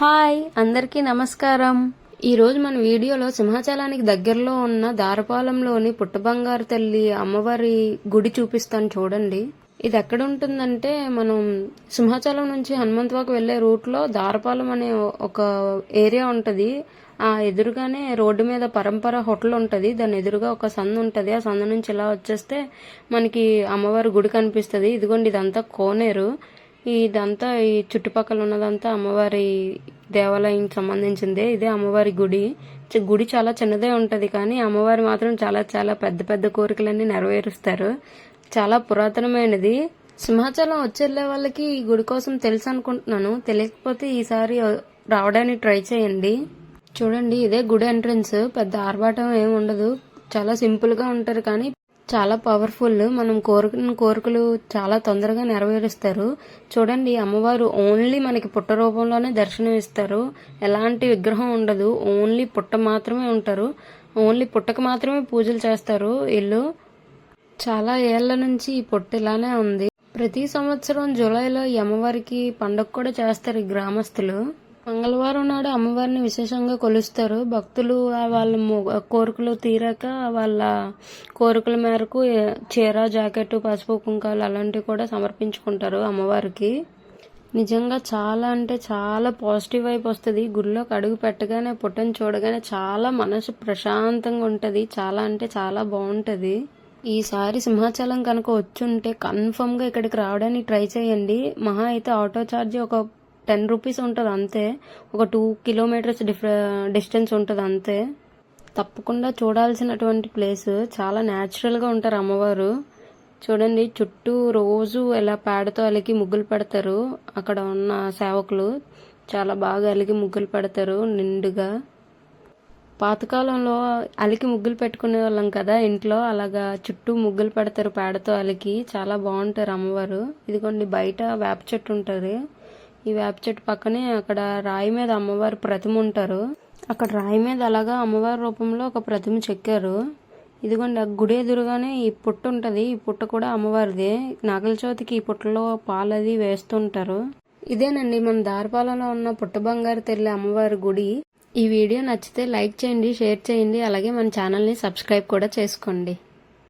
Hi అందరికీ నమస్కారం. ఈ రోజు మన వీడియోలో సింహాచలానికి దగ్గరలో ఉన్న దారపాలెంలోని పుట్టబంగారు తల్లి అమ్మవారి గుడి చూపిస్తాను చూడండి. ఇది ఎక్కడ ఉంటుందంటే మనం సింహాచలం నుంచి హనుమంతవాకు వెళ్ళే రూట్లో దారపాలెం అనే ఒక ఏరియా ఉంటుంది. ఆ ఎదురుగానే రోడ్డు మీద పరంపర హోటల్ ఉంటుంది. దాని ఎదురుగా ఒక సందు ఉంటుంది. ఆ సందు నుంచి ఇలా వచ్చేస్తే మనకి అమ్మవారి గుడి కనిపిస్తుంది. ఇదిగోండి ఇదంతా కోనేరు. ఇదంతా ఈ చుట్టుపక్కల ఉన్నదంతా అమ్మవారి దేవాలయం సంబంధించిందే. ఇదే అమ్మవారి గుడి. గుడి చాలా చిన్నదే ఉంటుంది కానీ అమ్మవారి మాత్రం చాలా చాలా పెద్ద పెద్ద కోరికలన్నీ నెరవేరుస్తారు. చాలా పురాతనమైనది. సింహాచలం వచ్చేళ్ళే వాళ్ళకి ఈ గుడి కోసం తెలుసు అనుకుంటున్నాను. తెలియకపోతే ఈసారి రావడానికి ట్రై చేయండి. చూడండి ఇదే గుడి ఎంట్రన్స్. పెద్ద ఆర్భాటం ఏమి ఉండదు. చాలా సింపుల్గా ఉంటారు కానీ చాలా పవర్ఫుల్ మనం కోరుకున్న కోరికలు చాలా తొందరగా నెరవేరుస్తారు. చూడండి అమ్మవారు ఓన్లీ మనకి పుట్ట రూపంలోనే దర్శనం ఇస్తారు. ఎలాంటి విగ్రహం ఉండదు. ఓన్లీ పుట్ట మాత్రమే ఉంటారు. ఓన్లీ పుట్టకు మాత్రమే పూజలు చేస్తారు. ఇల్లు చాలా ఏళ్ళ నుంచి ఈ పుట్ట ఇలానే ఉంది. ప్రతి సంవత్సరం జూలైలో ఈ అమ్మవారికి పండగ కూడా చేస్తారు ఈ గ్రామస్తులు. మంగళవారం నాడు అమ్మవారిని విశేషంగా కొలుస్తారు. భక్తులు వాళ్ళ కోరికలు తీరాక వాళ్ళ కోరికల మేరకు చీర జాకెట్ పసుపు కుంకాలు అలాంటివి కూడా సమర్పించుకుంటారు అమ్మవారికి. నిజంగా చాలా అంటే చాలా పాజిటివ్ వైపు వస్తుంది. గుడిలోకి అడుగు పెట్టగానే పుట్టని చూడగానే చాలా మనసు ప్రశాంతంగా ఉంటుంది. చాలా అంటే చాలా బాగుంటుంది. ఈసారి సింహాచలం కనుక వచ్చుంటే ఉంటే కన్ఫర్మ్గా ఇక్కడికి రావడానికి ట్రై చేయండి. మహా అయితే ఆటో ఛార్జ్ ఒక టెన్ రూపీస్ ఉంటుంది అంతే. ఒక టూ కిలోమీటర్స్ డిఫరె డిస్టెన్స్ ఉంటుంది అంతే. తప్పకుండా చూడాల్సినటువంటి ప్లేస్ చాలా న్యాచురల్గా ఉంటారు అమ్మవారు. చూడండి చుట్టూ రోజు ఎలా పేడతో అలికి ముగ్గులు పెడతారు. అక్కడ ఉన్న సేవకులు చాలా బాగా అలికి ముగ్గులు పెడతారు నిండుగా. పాతకాలంలో అలికి ముగ్గులు పెట్టుకునే వాళ్ళం కదా ఇంట్లో. అలాగా చుట్టూ ముగ్గులు పెడతారు పేడతో అలికి. చాలా బాగుంటారు అమ్మవారు. ఇదిగోండి బయట వేప చెట్టు ఉంటుంది. ఈ వేప చెట్టు పక్కనే అక్కడ రాయి మీద అమ్మవారి ప్రతిమ ఉంటారు. అక్కడ రాయి మీద అలాగా అమ్మవారి రూపంలో ఒక ప్రతిమ చెక్కారు. ఇదిగోండి ఆ గుడి ఎదురుగానే ఈ పుట్ట ఉంటుంది. ఈ పుట్ట కూడా అమ్మవారిదే. నాగల చవితికి ఈ పుట్టలో పాలది వేస్తుంటారు ఇదేనండి మన దారిపాలలో ఉన్న పుట్ట బంగారు తెల్లి అమ్మవారి గుడి. ఈ వీడియో నచ్చితే లైక్ చేయండి షేర్ చేయండి. అలాగే మన ఛానల్ని సబ్స్క్రైబ్ కూడా చేసుకోండి.